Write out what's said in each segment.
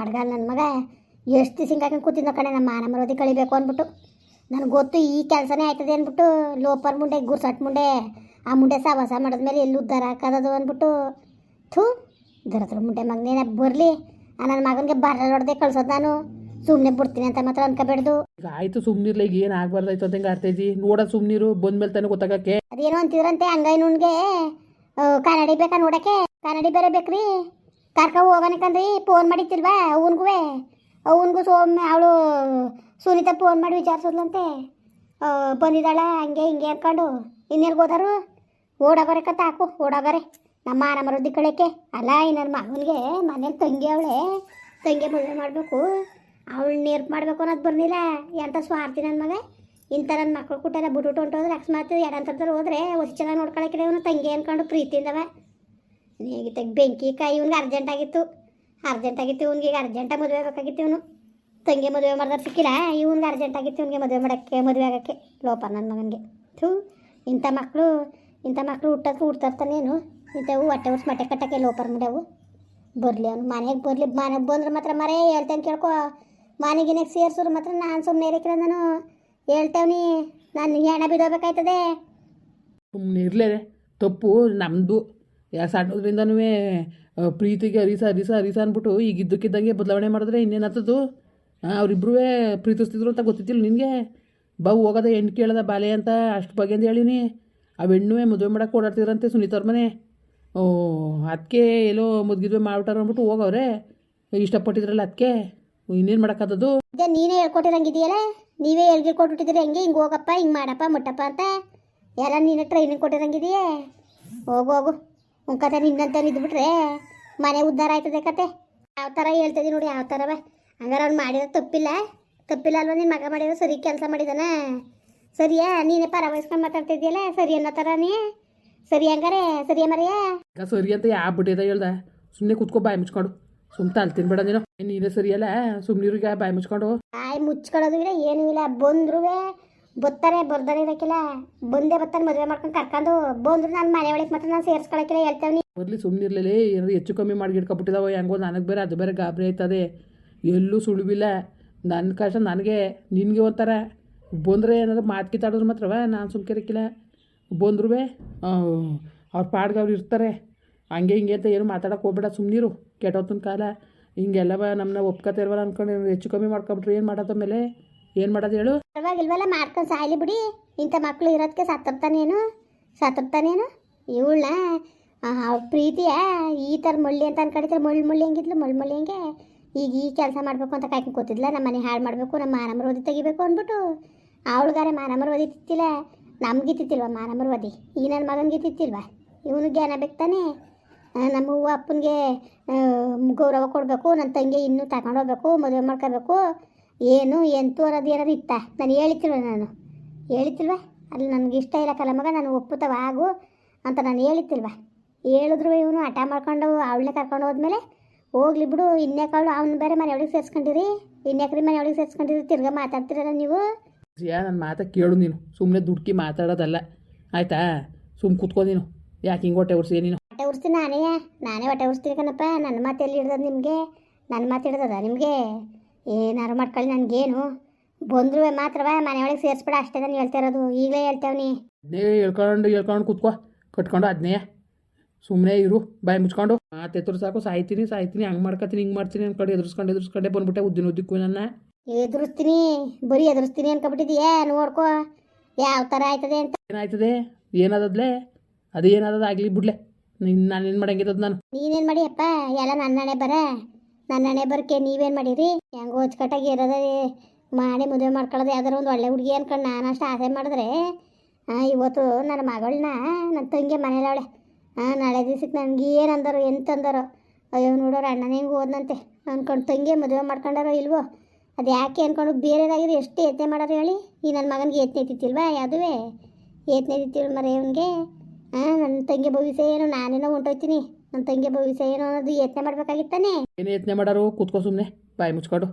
ಮಡ್ಗಾಲ ನನ್ನ ಮಗ? ಎಷ್ಟು ದಿವಸ ಹಿಂಗಾಕೊಂಡು ಕೂತಿದ್ದ ಕಣೆ ನಮ್ಮ ಮಾನ ಮರೋದಿ ಕಳಿಬೇಕು ಅಂದ್ಬಿಟ್ಟು. ನನಗೆ ಗೊತ್ತು ಈ ಕೆಲಸನೇ ಆಯ್ತದೆ ಅಂದ್ಬಿಟ್ಟು ಲೋಪರ್ ಮುಂಡೆ ಗುರ್ಸಟ್ ಮುಂಡೆ ಆ ಮುಂಡೆ ಸಾವಾಸ ಮಾಡಿದ್ಮೇಲೆ ಎಲ್ಲಿ ಉದ್ದಾರ ಹಾಕೋದು ಅಂದ್ಬಿಟ್ಟು. ಥೂ ದರದ್ರ ಮುಂಡೆ ಮಗನೇನ ಬರಲಿ ಆ ನನ್ನ ಮಗನಿಗೆ ಬರ ಹೊಡೆದೆ ಕಳ್ಸೋದು ನಾನು. ಸುಮ್ಮನೆ ಬಿಡ್ತೀನಿ ಅಂತ ಮಾತ್ರ ಅನ್ಕೋಬೇಡ್ದು. ಈಗ ಆಯ್ತು ಸುಮ್ಮನಿರ್ಲಿ ಈಗ ಏನು ಆಗ್ಬಾರ್ದಾಯ್ತು ಅಂತ ಹಿಂಗೆ ನೋಡೋದು ಸುಮ್ಮನಿರು ಬಂದ್ಮೇಲೆ ತಾನೇ ಗೊತ್ತಾಗಕ್ಕೆ. ಅದೇನೋ ಅಂತಿದ್ರಂತೆ ಹಂಗೈ ನುಣ್ಗೆ ಕನ್ನಡಿ ಬೇಕಾ ನೋಡಕ್ಕೆ? ಕನ್ನಡಿ ಬೇರೆ ಬೇಕ್ರಿ. ಕರ್ಕ ಹೋಗೋಣಕಂದ್ರಿ ಫೋನ್ ಮಾಡಿತ್ತಿಲ್ವಾ ಅವನಿಗೂ ಅವನಿಗೂ ಸೋಮೆ ಅವಳು ಸುನೀತಾ ಫೋನ್ ಮಾಡಿ ವಿಚಾರಿಸಿದ್ಲಂತೆ. ಬಂದಿದ್ದಾಳ, ಹಂಗೆ ಹಿಂಗೆ ಅಂದ್ಕೊಂಡು ಇನ್ನೆಲ್ಗೆ ಹೋದಾರು? ಓಡಾಗರೆ ಕತ್ತ ಹಾಕು ಓಡಾಗರೆ. ನಮ್ಮ ಮರೋದಿ ಕಳಕ್ಕೆ ಅಲ್ಲ, ಇನ್ನೊಂದು ಮಗನಿಗೆ ಮನೇಲಿ ತಂಗಿ ಅವಳೆ. ತಂಗಿ ಮದುವೆ ಮಾಡಬೇಕು. ಅವಳು ನೀರು ಮಾಡಬೇಕು ಅನ್ನೋದು ಬರ್ಲಿಲ್ಲ ಎಂಥ ಸ್ವಾರ್ಥಿ ನನ್ನ ಮಗ? ಇಂಥ ನನ್ನ ಮಕ್ಳು ಕುಟ್ಟೆಲ್ಲ ಬಿಟ್ಬಿಟ್ಟು ಹೊಂಟೋದ್ರೆ ಅಕಸ್ಮಾತ್ ಎಡಂತರ್ತಾರೆ ಹೋದ್ರೆ ಹೊಸ ಚೆನ್ನಾಗಿ ನೋಡ್ಕೊಳಕ್ಕೆ ಇವನು ತಂಗಿ ಅಂದ್ಕೊಂಡು ಪ್ರೀತಿಯಿಂದವ. ಹೇಗಿತ್ತ ಬೆಂಕಿ ಕಾಯಿ ಇವ್ನಿಗೆ ಅರ್ಜೆಂಟ್ ಆಗಿತ್ತು. ಅರ್ಜೆಂಟ್ ಆಗಿತ್ತು, ಇವ್ನಿಗೆ ಈಗ ಅರ್ಜೆಂಟಾಗಿ ಮದುವೆ ಆಗಬೇಕಾಗಿತ್ತು ಇವನು. ತಂಗಿ ಮದುವೆ ಮಾಡಿದ್ರೆ ಸಿಕ್ಕಿಲ್ಲ, ಇವ್ನಿಗೆ ಅರ್ಜೆಂಟ್ ಆಗಿತ್ತು ಇವ್ನಿಗೆ ಮದುವೆ ಮಾಡೋಕ್ಕೆ, ಮದುವೆ ಆಗೋಕ್ಕೆ. ಲೋಪ ನನ್ನ ಮಗನಿಗೆ. ಥೂ, ಇಂಥ ಮಕ್ಕಳು ಇಂಥ ಮಕ್ಕಳು ಹುಟ್ಟೋದು ಹುಡ್ತಾರ್ತಾನೇನು ಇಂಥವು ಹೊಟ್ಟೆ ಉರ್ಸ್ ಮಟ್ಟೆ ಕಟ್ಟಕ್ಕೆ ಲೋಪರ್ ಮಾಡ್ಯಾವು. ಬರಲಿ ಅವನು, ಮನೆಗೆ ಬರಲಿ, ಮನೆಗೆ ಬಂದ್ರೆ ಮಾತ್ರ ಮರೇ ಹೇಳ್ತೇನೆ ಕೇಳ್ಕೊ. ಮನೆಗಿನಾಗ ಸೇರ್ಸಿದ್ರು ಮಾತ್ರ ನಾನು ಸುಮ್ಮನೆ ಇರಕ್ಕಿಲ್ಲ ನಾನು ಹೇಳ್ತೇವ್ನಿ ನಾನು ಹೆಣ ಬಿಡೋಬೇಕಾಯ್ತದೆ ಸುಮ್ಮನೆ ಇರಲೇ ತಪ್ಪು ನಮ್ಮದು ಯಾ ಸಣ್ಣದ್ರಿಂದನೂ ಪ್ರೀತಿಗೆ ಅರಿಸ ಅರಿಸ ಅರಿಸ ಅಂದ್ಬಿಟ್ಟು ಈಗ ಇದ್ದಕ್ಕಿದ್ದಂಗೆ ಬದಲಾವಣೆ ಮಾಡಿದ್ರೆ ಇನ್ನೇನಾಗ್ತದು ಅವರಿಬ್ಬರೂ ಪ್ರೀತಿಸ್ತಿದ್ರು ಅಂತ ಗೊತ್ತಿದ್ದಿಲ್ಲ ನಿನಗೆ? ಬಾ, ಹೋಗೋದ ಹೆಣ್ಣು ಕೇಳದ ಬಾಲೆ ಅಂತ ಅಷ್ಟು ಬಗ್ಗೆ ಅಂತ ಹೇಳಿನಿ. ಆ ಹೆಣ್ಣುವೆ ಮದುವೆ ಮಾಡಕ್ಕೆ ಓಡಾಡ್ತಿದ್ರಂತೆ ಸುನೀತವ್ರ ಮನೆ. ಓ ಅದಕ್ಕೆ ಎಲ್ಲೋ ಮುದ್ಗಿದ್ವೆ ಮಾಡ್ಬಿಟ್ಟಾರ ಅಂದ್ಬಿಟ್ಟು ಹೋಗವ್ರೆ. ಇಷ್ಟಪಟ್ಟಿದ್ರಲ್ಲ ಅದಕ್ಕೆ ಇನ್ನೇನು ಮಾಡೋಕ್ಕದ್ದು ಅದೇ ನೀನೇ ಹೇಳ್ಕೊಟ್ಟಿರಂಗಿದೆಯಲ್ಲ ನೀವೇ ಹೇಳ್ಗಿ ಕೊಟ್ಬಿಟ್ಟಿದ್ರೆ ಹೆಂಗೆ, ಹಿಂಗೆ ಹೋಗಪ್ಪ, ಹಿಂಗೆ ಮಾಡಪ್ಪ, ಮುಟ್ಟಪ್ಪ ಅಂತ? ಎಲ್ಲ ನೀನೇ ಟ್ರೈನಿಂಗ್ ಕೊಟ್ಟಿರಂಗಿದೆಯೇ? ಹೋಗು ಹೋಗು. ಕತೆ ನಿನ್ನಂತವ್ರು ಇದ್ಬಿಟ್ರೆ ಮನೆ ಉದ್ಧಾರ ಆಯ್ತದೆ ಕತೆ. ಯಾವ ಥರ ಹೇಳ್ತಿದ್ದೀನಿ ನೋಡಿ ಯಾವ ಥರವೇ ಹಂಗಾರೆ ಅವ್ನು ಮಾಡಿರೋ ತಪ್ಪಿಲ್ಲ. ತಪ್ಪಿಲ್ಲ ಅಲ್ವಾ ನಿನ್ನ ಮಗ ಮಾಡಿರೋ ಸರಿ ಕೆಲಸ ಮಾಡಿದಾನ? ಸರಿಯಾ? ನೀನೇ ಪರ ವಹಿಸ್ಕೊಂಡು ಮಾತಾಡ್ತಿದ್ಯಲ್ಲ ಸರಿ ಅನ್ನೋ ಥರ ನೀ. ಸರಿ ಹಂಗಾರೆ ಸರಿಯ ಮರಿಯಾ? ಈಗ ಸರಿ ಅಂತ ಯಾವ ಬಿಟ್ಟಿದ ಹೇಳ್ದ? ಸುಮ್ಮನೆ ಕುತ್ಕೊ ಬಾಯಿ ಮುಚ್ಕೊಂಡು. ಸುಮ್ಮನೆ ತಲೆ ತಿನ್ಬೇಡ ನೀನು. ನೀನೇ ಸರಿಯಲ್ಲ? ಸುಮ್ಮನೆ ಬಾಯಿ ಮುಚ್ಕೊಂಡು. ಬಾಯಿ ಮುಚ್ಕೊಳ್ಳೋದು ಇಲ್ಲ ಏನೂ ಇಲ್ಲ. ಬಂದ್ರು ಬರ್ತಾರೆ ಬರ್ದಾನೆ ಇರಕ್ಕಿಲ್ಲ ಬಂದೆ ಬತ್ತಾನೆ ಮದುವೆ ಮಾಡ್ಕೊಂಡು ಕರ್ಕೊಂಡು ಬಂದ್ರು ನಾನು ಮನೆ ಒಳಗೆ ಮಾತ್ರ ನಾನು ಸೇರಿಸ್ಕೊಳಕ್ಕಿಲ್ಲ ಹೇಳ್ತೇವೆ ಸುಮ್ಮನೆ ಸುಮ್ಮನಿರ್ಲಿಲ್ಲ ಏನಾದ್ರು ಹೆಚ್ಚು ಕಮ್ಮಿ ಮಾಡಿ ಇಟ್ಕೊಬಿಟ್ಟಿದಾವ ಹೆಂಗೋ ನನಗೆ ಬೇರೆ, ಅದು ಬೇರೆ ಗಾಬರಿ ಆಯ್ತದೆ. ಎಲ್ಲೂ ಸುಳಿವಿಲ್ಲ. ನನ್ನ ಕಷ್ಟ ನನಗೆ, ನಿನಗೆ ಒಂಥರ. ಬಂದರೆ ಏನಾದ್ರು ಮಾತು ಕಿತ್ತಾಡಿದ್ರು ಮಾತ್ರವ? ನಾನು ಸುಮ್ಕಿರಕ್ಕಿಲ್ಲ ಬಂದ್ರು ಅವ್ರ ಪಾಡ್ಗೆ ಅವ್ರು ಇರ್ತಾರೆ. ಹಂಗೆ ಹಿಂಗೆ ಅಂತ ಏನು ಮಾತಾಡೋಕೆ ಹೋಗ್ಬೇಡ ಸುಮ್ಮನಿರು ಕೆಟ್ಟೋತನ ಕಾಲ. ಹಿಂಗೆಲ್ಲವ ನಮ್ಮನ್ನ ಒಪ್ಕೊತಾ ಅಂದ್ಕೊಂಡು ಹೆಚ್ಚು ಕಮ್ಮಿ ಮಾಡ್ಕೊಬಿಟ್ರೆ ಏನು ಮಾಡೋದ ಮೇಲೆ? ಏನು ಮಾಡೋದು ಹೇಳು? ಪರವಾಗಿಲ್ವಲ್ಲ ಮಾಡ್ಕೊಂಡು ಸಾಯ್ಲಿ ಬಿಡಿ. ಇಂಥ ಮಕ್ಕಳು ಇರೋದಕ್ಕೆ ಸತ್ತಪ್ತಾನೇನು ಸತ್ತಪ್ತಾನೇನು ಇವಳನ್ನ ಅವ್ರ ಪ್ರೀತಿಯ ಈ ಥರ ಮುಳ್ಳಿ ಅಂತ ಅನ್ಕೊಂಡಿದ್ರೆ ಮುಳ್ಳು ಮುಳ್ಳಿ ಹೆಂಗಿದ್ಲು? ಮುಳ್ಳು ಮುಳ್ಳಿ ಹೆಂಗೆ? ಈಗ ಈ ಕೆಲಸ ಮಾಡಬೇಕು ಅಂತ ಕಾಯ್ಕೊಂಡು ಕೂತಿದ್ಲ. ನಮ್ಮ ಮನೆ ಹಾಳು ಮಾಡಬೇಕು ನಮ್ಮ ಮಾನಮರವಾದಿ ತೆಗಿಬೇಕು ಅಂದ್ಬಿಟ್ಟು ಅವಳಿಗಾರೆ ಓದಿ ತಿತ್ತಿಲ್ಲ. ನಮ್ಗೆ ತಿತ್ತಿಲ್ವ ಓದಿ ಈ ನನ್ನ ಮಗನಿಗೆ ತಿತ್ತಿಲ್ವ? ಇವನು ಜ್ಞಾನ ಬೇಕು ತಾನೇ. ಆ, ನಮ್ಮ ಹೂವು ಅಪ್ಪನಿಗೆ ಗೌರವ ಕೊಡಬೇಕು. ನನ್ನ ತಂಗಿ ಇನ್ನೂ ತಗೊಂಡೋಗ್ಬೇಕು ಮದುವೆ ಮಾಡ್ಕೋಬೇಕು. ಏನು ಎಂತೂ ಅನ್ನೋದು ಏನಾದ್ರು ಇತ್ತ? ನಾನು ಹೇಳ್ತಿಲ್ವ ನಾನು? ಹೇಳ್ತಿಲ್ವ ಅಲ್ಲಿ ನನಗೆ ಇಷ್ಟ ಇಲ್ಲ ಕಲ ಮಗ ನಾನು ಒಪ್ಪುತ್ತವ ಆಗು ಅಂತ ನಾನು ಹೇಳಿತಿಲ್ವ ಹೇಳಿದ್ರು ಇವನು ಹಠ ಮಾಡ್ಕೊಂಡು ಅವಳನ್ನೇ ಕರ್ಕೊಂಡು ಹೋದ್ಮೇಲೆ ಹೋಗ್ಲಿ ಬಿಡು ಇನ್ಯಾಕ ಅವಳು ಅವ್ನು ಬೇರೆ ಮನೆ ಒಳಗೆ ಸೇರಿಸ್ಕೊಂಡಿರಿ? ಇನ್ನೇಕ್ರಿ ಮನೆ ಒಳಗೆ ಸೇರಿಸ್ಕೊಂಡಿರಿ? ತಿರ್ಗಾ ಮಾತಾಡ್ತಿರಲ್ಲ ನೀವು? ಯಾ ನನ್ನ ಮಾತ ಕೇಳು ನೀನು. ಸುಮ್ಮನೆ ದುಡ್ಕಿ ಮಾತಾಡೋದಲ್ಲ. ಆಯ್ತಾ? ಸುಮ್ಮ ಕೂತ್ಕೋ ನೀನು. ಯಾಕೆ ಹಿಂಗೆ ಹೊಟ್ಟೆ ಉರ್ಸಿ ನೀನು? ಹೊಟ್ಟೆ ಉರ್ಸ್ತೀನಿ ನಾನೇ? ನಾನೇ ಹೊಟ್ಟೆ ಉರ್ಸ್ತೀನಿ ಕಣಪ್ಪ. ನನ್ನ ಮಾತು ಎಲ್ಲಿ ಹಿಡ್ದದ ನಿಮಗೆ? ನನ್ನ ಮಾತು ಹಿಡ್ದದ ನಿಮಗೆ? ಏನಾರು ಮಾಡ್ಕೊಳ್ಳಿ ನನಗೇನು. ಬಂದ್ರು ಮಾತ್ರವ ಮನೆಯೊಳಗೆ ಸೇರಿಸ್ಬೇಡ ಅಷ್ಟೇ ನಾನು ಹೇಳ್ತಾ ಇರೋದು. ಈಗಲೇ ಹೇಳ್ತೇವ್ನಿ ಅದನ್ನೇ ಹೇಳ್ಕೊಂಡು ಹೇಳ್ಕೊಂಡು ಕೂತ್ಕೋ. ಕಟ್ಕೊಂಡು ಅದನ್ನೇ ಸುಮ್ಮನೆ ಇರು ಬಾಯ್ ಮುಚ್ಕೊಂಡು. ಮಾತೆತ್ತರು ಸಾಕು ಸಾಯ್ತೀನಿ ಸಾಯ್ತೀನಿ ಹಂಗೆ ಮಾಡ್ಕೊತೀನಿ ಹಿಂಗೆ ಮಾಡ್ತೀನಿ ಅನ್ಕೊಂಡು ಎದುರಿಸ್ಕೊಂಡು ಎದುರಿಸ್ಕೊಂಡೆ ಬಂದ್ಬಿಟ್ಟೆ ಉದ್ದಿನ ಉದ್ದಕ್ಕೂ ನನ್ನ. ಎದುರಿಸ್ತೀನಿ ಬರೀ ಎದುರಿಸ್ತೀನಿ ಅನ್ಕೊಬಿಟ್ಟಿದೀಯಾ ನೋಡ್ಕೋ. ಯಾವ ಥರ ಆಯ್ತದೆ ಅಂತ. ಏನಾಯ್ತದೆ? ಏನಾದದ್ಲೆ? ಅದು ಏನಾದದ ಆಗಲಿ ಬಿಡ್ಲೆ. ನಿನ್ನ ನಾನೇನು ಮಾಡಂಗಿರೋದು ನಾನು? ನೀನೇನು ಮಾಡಿಯಪ್ಪ ಎಲ್ಲ ನನ್ನ ಹಣೆ ಬರ. ನನ್ನ ಹಣೆ ಬರ್ಕೆ ನೀವೇನು ಮಾಡೀರಿ ಹೆಂಗೋ ಅಚ್ಚುಕಟ್ಟಾಗಿ ಇರೋದೇ ಮಾಡಿ ಮದುವೆ ಮಾಡ್ಕೊಳ್ಳೋದು ಯಾವ್ದಾರು ಒಂದು ಒಳ್ಳೆ ಹುಡುಗಿ ಅನ್ಕೊಂಡು ನಾನು ಆಸೆ ಮಾಡಿದ್ರೆ ಇವತ್ತು ನನ್ನ ಮಗಳನ್ನ ನನ್ನ ತಂಗಿ ಮನೇಲವಳೆ ಹಾಂ ನಾಳೆ ದಿವ್ಸಕ್ಕೆ ನನಗೆ ಏನು ಅಂದರು ಎಂತಂದರು ಅಯ್ಯೋ ನೋಡೋರು ಅಣ್ಣನ ಹೆಂಗೆ ಓದ್ನಂತೆ ಅಂದ್ಕೊಂಡು ತಂಗಿ ಮದುವೆ ಮಾಡ್ಕೊಂಡಾರೋ ಇಲ್ವೋ? ಅದು ಯಾಕೆ ಅಂದ್ಕೊಂಡು ಬೇರೆದಾಗಿದ್ರೆ ಎಷ್ಟು ಯತ್ನೆ ಮಾಡೋರು ಹೇಳಿ? ಈ ನನ್ನ ಮಗನಿಗೆ ಯತ್ನೆ ಎತ್ತಿತ್ತಿಲ್ವಾ ಯಾವುದುವೇ? ಯತ್ನೆ ಎತ್ತಿತ್ತಿಲ್ಲ ಮರೆ ಇವನಿಗೆ ಹಾಂ ನನ್ನ ತಂಗಿ ಭವಿಷ್ಯ ಏನು ನಾನೇನೋ ಹೊಂಟೋಯ್ತೀನಿ. ನನ್ನ ತಂಗಿ ಭವಿಷ್ಯ ಏನು ಅನ್ನೋದು ಯತ್ನೆ ಮಾಡ್ಬೇಕಾಗಿತ್ತಾನೆ ಏನು ಯತ್ನೆ ಮಾಡೋರು? ಕೂತ್ಕೋ ಸುಮ್ಮನೆ ಬಾಯಿ ಮುಚ್ಕೊಂಡು.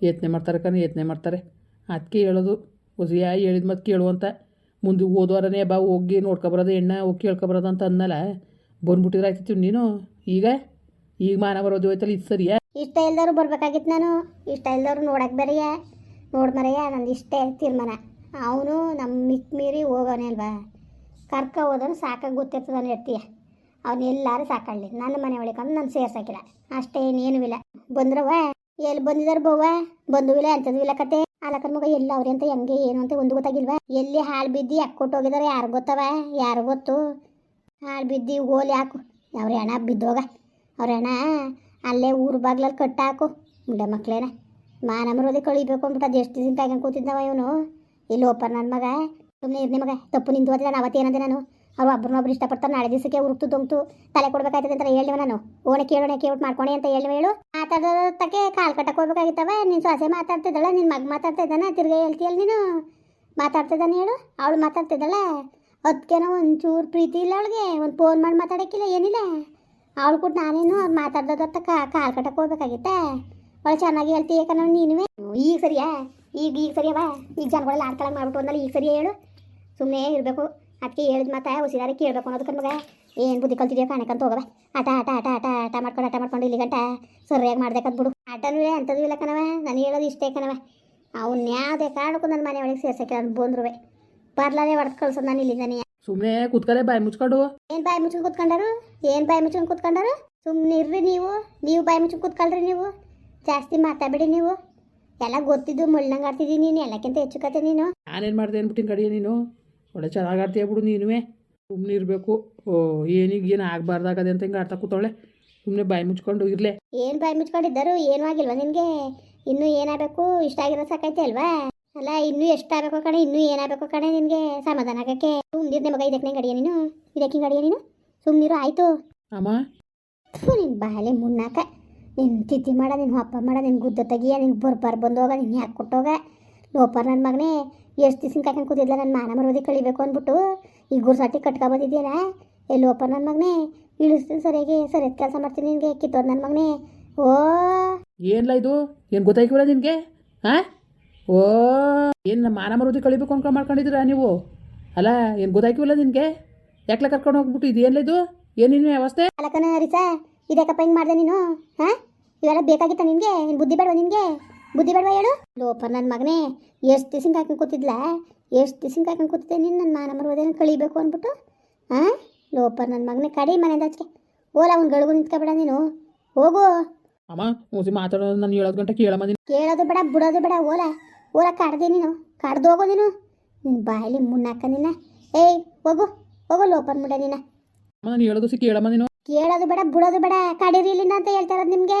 ಯತ್ನೆ ಮಾಡ್ತಾರೆ ಕಣ ಯತ್ನೆ ಮಾಡ್ತಾರೆ. ಅದಕ್ಕೆ ಹೇಳೋದು ಹೊಸಿಯ ಹೇಳಿದ ಮತ್ತೆ ಕೇಳುವಂತ ಮುಂದೆ ಓದೋರನೇ ಬಾ ಹೋಗಿ ನೋಡ್ಕೊಬರೋದು ಎಣ್ಣೆ ಹೋಗಿ ಕೇಳ್ಕೊಬರೋದು ಅಂತ ಅಂದಲ್ಲ ಬಂದ್ಬಿಟ್ಟಿದ್ರೆ ಆಯ್ತಿತ್ತು ನೀನು ಈಗ? ಈಗ ಮಾನ ಬರೋದು ಹೋಯ್ತಲ್ಲ ಇದು ಸರಿಯಾ? ಇಷ್ಟ ಇಲ್ದವ್ರು ಬರ್ಬೇಕಾಗಿತ್ತು ನಾನು. ಇಷ್ಟ ಇಲ್ದವ್ರು ನೋಡಕ್ಕೆ ಬೇರೆಯ? ನೋಡ್ಮರಯ್ಯ ಮರೆಯ? ನಂದು ಇಷ್ಟೇ ತೀರ್ಮಾನ. ಅವನು ನಮ್ಮ ಮಿಕ್ ಮೀರಿ ಹೋಗೋನೇ ಅಲ್ವಾ? ಕರ್ಕ ಹೋದನು ಸಾಕಾಗಿ ಗೊತ್ತಿರ್ತದನು ಎತ್ತೀಯ ಅವ್ನು ಎಲ್ಲಾರು ಸಾಕಳ್ಳಿ ನನ್ನ ಮನೆ ಒಳಕೊಂಡು ನಾನು ಸೇರ್ಸಾಕಿಲ್ಲ ಅಷ್ಟೇ ಇನ್ನೇನು ಇಲ್ಲ ಬಂದ್ರವ ಎಲ್ಲಿ ಬಂದಿದಾರ ಬವ್ವ? ಬಂದು ಇಲ್ಲ ಎಂಥದ್ದು ಇಲ್ಲ ಕತೆ? ಅಲಕನ್ ಮಗ ಎಲ್ಲ ಅವ್ರಿ ಅಂತ ಹೆಂಗೆ ಏನು ಅಂತ ಒಂದು ಗೊತ್ತಾಗಿಲ್ವಾ? ಎಲ್ಲಿ ಹಾಳು ಬಿದ್ದು ಕೊಟ್ಟು ಹೋಗಿದಾರೆ ಯಾರು ಗೊತ್ತವ? ಯಾರು ಗೊತ್ತು? ಹಾಳು ಬಿದ್ದು ಓಲಿ ಹಾಕು. ಅವ್ರ ಹೆಣ ಬಿದ್ದೋಗ. ಅವ್ರ ಹೆಣ ಅಲ್ಲೇ ಊರು ಬಾಗ್ಲಲ್ಲಿ ಕಟ್ಟಾಕು ಮುಂಡೆ ಮಕ್ಳೇನ. ಮಾನ ಮರೋದಿ ಕಳಿಬೇಕು ಅಂದ್ಬಿಟ್ಟು ಅದು ಎಷ್ಟು ದಿನ ಕಾಯ್ಕೊಂಡು ಕೂತಿದ್ದವ ಇವನು? ಇಲ್ಲಿ ಒಪ್ಪ ನನ್ನ ಮಗ? ಸುಮ್ಮನೆ ಇರ್ನಿ ಮಗ. ತಪ್ಪು ನಿಂತು ಹೋದ್ರೆ ನಾನು ಅವತ್ತೇನಂದೆ ನಾನು? ಅವ್ರು ಒಬ್ರನ್ನೊಬ್ರು ಇಷ್ಟಪಡ್ತಾರೆ, ನಾಳೆ ದಿವಸಕ್ಕೆ ಉರುಕ್ತು ದೊಂಗ್ತು ತಲೆ ಕೊಡ್ಬೇಕಾಯ್ತದೆ ಅಂತ ಹೇಳಿವ ನಾನು ಓಣೆ ಕೇಳೋಣ ಕೇಳ್ಬಿಟ್ಟು ಮಾಡ್ಕೊಣೆ ಅಂತ ಹೇಳುವ ಹೇಳು ಮಾತಾಡೋದಕ್ಕೆ ಕಾಲು ಕಟ್ಟಕ್ಕೆ ಹೋಗ್ಬೇಕಾಗಿತ್ತವ ನಿನ್ನ ಸೊಸೆ ಮಾತಾಡ್ತಿದ್ದಳ ನಿನ್ನ ಮಗ ಮಾತಾಡ್ತಾ ಇದ್ದಾನೆ ತಿರ್ಗಿ ಹೇಳ್ತೀಯಲ್ಲ ನೀನು? ಮಾತಾಡ್ತಿದ್ದಾನೆ ಹೇಳು, ಅವಳು ಮಾತಾಡ್ತಿದ್ದಾಳೆ. ಅದಕ್ಕೇನೋ ಒಂಚೂರು ಪ್ರೀತಿ ಇಲ್ಲ ಅವಳಿಗೆ, ಒಂದು ಫೋನ್ ಮಾಡಿ ಮಾತಾಡೋಕ್ಕಿಲ್ಲ, ಏನಿಲ್ಲ. ಅವಳು ಕೂಡ ನಾನೇನು ಅವ್ರು ಮಾತಾಡ್ದತ್ತ ಕಾಲು ಕಟ್ಟಕ್ಕೆ ಹೋಗ್ಬೇಕಾಗಿತ್ತೆ. ಅವಳು ಚೆನ್ನಾಗಿ ಹೇಳ್ತೀಯ ಯಾಕಂದ್ರೆ ನೀನುವೆ? ಈಗ ಸರಿಯಾ? ಈಗ ಈಗ ಸರಿಯವ? ಈಗ ಜನಗಳೆಲ್ಲ ಆಡ್ಕೊಳಂಗೆ ಮಾಡ್ಬಿಟ್ಟು ಒಂದಲ್ಲಿ ಈಗ ಸರಿಯಾ ಹೇಳು? ಸುಮ್ಮನೆ ಇರಬೇಕು. ಅದಕ್ಕೆ ಹೇಳಿದ ಮತ್ತೆ ಉಸಿರಾರೆ ಕೇಳಬೇಕು ಅನ್ನೋದಕ್ಕೆ ಮಗ ಏನು ಬುದ್ಧಿ ಕಲ್ತಿದ್ಯಾ ಕಾಣಕ್ಕಂತ ಹೋಗವ ಆಟ ಆಟ ಆಟ ಆಟ ಆಟ ಮಾಡ್ಕೊಂಡು ಆಟ ಮಾಡ್ಕೊಂಡು ಇಲ್ಲಿ ಗಂಟ ಸರಿಯಾಗಿ ಮಾಡ್ಬೇಕಂತ ಬಿಡು. ಆಟನೂ ಅಂಥದ್ದು ಇಲ್ಲ ಕಣವ ನಾನು ಹೇಳೋದು ಇಷ್ಟೇ ಕಣವ ಅವ್ನು ಯಾವುದೇ ಕಾರಣಕ್ಕೂ ನನ್ನ ಮನೆ ಒಳಗೆ ಸೇರ್ಸಕ್ಕೆ ನಾನು ಬಂದ್ರುವೆ. ಬರ್ಲಾರೆ ಹೊಡೆದು ಕಳ್ಸೋದು ನಾನು ಇಲ್ಲಿದ್ದಾನೆ ಸುಮ್ಮನೆ ಕೂತ್ಕಲೆ ಬಾಯಿ ಮುಚ್ಕೊಂಡು. ಏನು ಬಾಯಿ ಮುಚ್ಕೊಂಡು ಕೂತ್ಕೊಂಡಾರು? ಏನು ಬಾಯಿ ಮುಚ್ಕೊಂಡು ಕೂತ್ಕೊಂಡಾರು? ಸುಮ್ಮನೆ ಇರ್ರಿ ನೀವು. ನೀವು ಬಾಯಿ ಮುಚ್ಚಿ ಕೂತ್ಕೊಳ್ರಿ ನೀವು. ಜಾಸ್ತಿ ಮಾತಾಡಬೇಡಿ ನೀವು. ಎಲ್ಲ ಗೊತ್ತಿದ್ದು ಮುಳ್ಳಂಗೆ ಆಡ್ತಿದ್ದೀನಿ ನೀನು. ಎಲ್ಲಕ್ಕಿಂತ ಹೆಚ್ಚು ಕತೆ ನೀನು. ನಾನೇನು ಮಾಡಿದೆ ಅಂದ್ಬಿಟ್ಟಿನ ಕಡೆಯ ನೀನು? ಒಳ್ಳೆ ಚೆನ್ನಾಗಿ ಆಡ್ತೀಯ ಬಿಡು ನೀನುವೇ. ಸುಮ್ಮನೆ ಇರಬೇಕು. ಓ ಏನಿಗೆ ಏನು ಆಗಬಾರ್ದಾಗದೆ ಅಂತ ಹಿಂಗೆ ಆಡ್ತಾ ಕೂತವಳೆ. ಸುಮ್ಮನೆ ಬಾಯಿ ಮುಚ್ಕೊಂಡು ಇರಲೇ. ಏನು ಬಾಯಿ ಮುಚ್ಕೊಂಡಿದ್ದರು? ಏನೂ ಆಗಿಲ್ವಾ ನಿನಗೆ? ಇನ್ನೂ ಏನಾಗಬೇಕು? ಇಷ್ಟ ಆಗಿರೋ ಸಾಕೈತೆ ಅಲ್ವಾ? ಅಲ್ಲ ಇನ್ನೂ ಎಷ್ಟಾಗಬೇಕು ಕಣೆ? ಇನ್ನೂ ಏನಾಗಬೇಕು ಕಣೆ ನಿನಗೆ ಸಮಾಧಾನ ಆಗಕ್ಕೆ? ಸುಮ್ಮನೆ ಮಗ ಇದಕ್ಕೆ ನಂಗೆ ಅಡಿಯ ನೀನು? ಇದಕ್ಕೆ ಹಿಂಗೆ ಅಡಿಯ ನೀನು? ಸುಮ್ಮನಿರು ಆಯಿತು. ಅಮ್ಮ? ನಿನ್ನ ಬಾಳೆ ಮುನ್ನಾಕ. ನಿನ್ನ ತಿಥಿ ಮಾಡ ನಿನ್ನ ಅಪ್ಪ ಮಾಡ ನಿನ್ನ ಗುದ್ದ ತೆಗಿಯ ನಿನ್ನ ಬರ್ಬಾರ್ ಬಂದೋಗ ನಿನ್ನ ಯಾಕೆ ಕೊಟ್ಟೋಗ? ಲೋಪರ್ ನನ್ನ ಮಗನೇ. ಎಷ್ಟು ದಿವ್ಸ ಕಾಯ್ಕೊಂಡು ಕೂತಿದ್ಲ? ನನ್ನ ಮಾನ ಮರೋದಿ ಕಳಿಬೇಕು ಅಂದ್ಬಿಟ್ಟು ಈ ಗುರ್ಸಾಟಿ ಕಟ್ಕೊ ಬಂದಿದ್ಯಲ್ಲ ಎಲ್ಲೋಪ್ಪ ನನ್ನ ಮಗನೇ ಇಳಿಸ್ತೀನಿ ಸರಿಯಾಗಿ ಸರಿಯಾದ ಕೆಲಸ ಮಾಡ್ತೀನಿ ನಿನಗೆ ಕಿತ್ತೋದು ನನ್ನ ಮಗನೇ. ಓ. ಏನ್ಲ ಇದು? ಏನು ಗೊತ್ತಾಯ್ಕಿಲ್ಲ ನಿನಗೆ? ಹಾಂ ಓ. ಏನು ನಮ್ಮ ಮಾನ ಮರೋದಿ ಕಳಿಬೇಕು ಅನ್ಕೊಂಡು ಮಾಡ್ಕೊಂಡಿದ್ದೀರಾ ನೀವು? ಅಲ್ಲ ಏನು ಗೊತ್ತಾಯ್ಕಿಲ್ಲ ನಿನಗೆ? ಯಾಕ್ಲ ಕರ್ಕೊಂಡು ಹೋಗ್ಬಿಟ್ಟು ಇದು ಏನಿಲ್ಲ ಇದು? ಏನಿನ ವ್ಯವಸ್ಥೆ? ಅಲಕನ ಹರಿಸಾ ಇದಕ್ಕಪ್ಪ ಹಿಂಗೆ ಮಾಡಿದೆ ನೀನು? ಹಾಂ ಇವೆಲ್ಲ ಬೇಕಾಗಿತ್ತ ನಿನಗೆ? ನಿನ್ನ ಬುದ್ಧಿ ಬೇಡವಾ ನಿನಗೆ? ಬುದ್ಧಿ ಬೇಡವಾ ಹೇಳು? ಲೋಪರ್ ನನ್ನ ಮಗನೇ ಎಷ್ಟು ದಿವ್ಸ ಹಾಕೊಂಡು ಕೂತಿದ್ಲಾ? ಎಷ್ಟು ದಿವ್ಸ ಹಾಕೊಂಡು ಕೂತಿದ್ದೆ ನೀನು? ನನ್ನ ಮಾನ ಮರುವುದೇನು ಕಳಿಬೇಕು ಅಂದ್ಬಿಟ್ಟು ಹಾಂ ಲೋಪರ್ ನನ್ನ ಮಗನೇ ಕಡಿ ಮನೆಯಿಂದ ಆಚೆ. ಓಲ ಅವ್ನು ಗಳಿಗೂ ನಿಂತ್ಕೊಬೇಡ ನೀನು. ಹೋಗು. ಅಮ್ಮ ಮುಸಿ ಮಾತಾಡೋದು ನಾನು ಏಳತ್ತು ಗಂಟೆ ಕೇಳಮ್ಮ ನೀನು. ಕೇಳೋದು ಬೇಡ ಬಿಡೋದು ಬೇಡ ಓಲ. ಓಲ ಕಾಡ್ದೆ ನೀನು. ಕಡ್ದು ಹೋಗು ನೀನು. ನಿನ್ನ ಬಾಯಲ್ಲಿ ಮುನ್ನಾಕ ನಿನ್ನ. ಏಯ್ ಹೋಗು. ಹೋಗು ಲೋಪನ್ ಬಿಡ ನೀನು. ಅಮ್ಮ ನಾನು ಹೇಳೋದು ಸಿ ಕೇಳಮ್ಮ ನೀನು. ಕೇಳೋದು ಬೇಡ ಬಿಡೋದು ಬೇಡ ಕಡಿರಿ ಇಲ್ಲಿಂದ ಅಂತ ಹೇಳ್ತಾ ಇರೋದು ನಿಮಗೆ.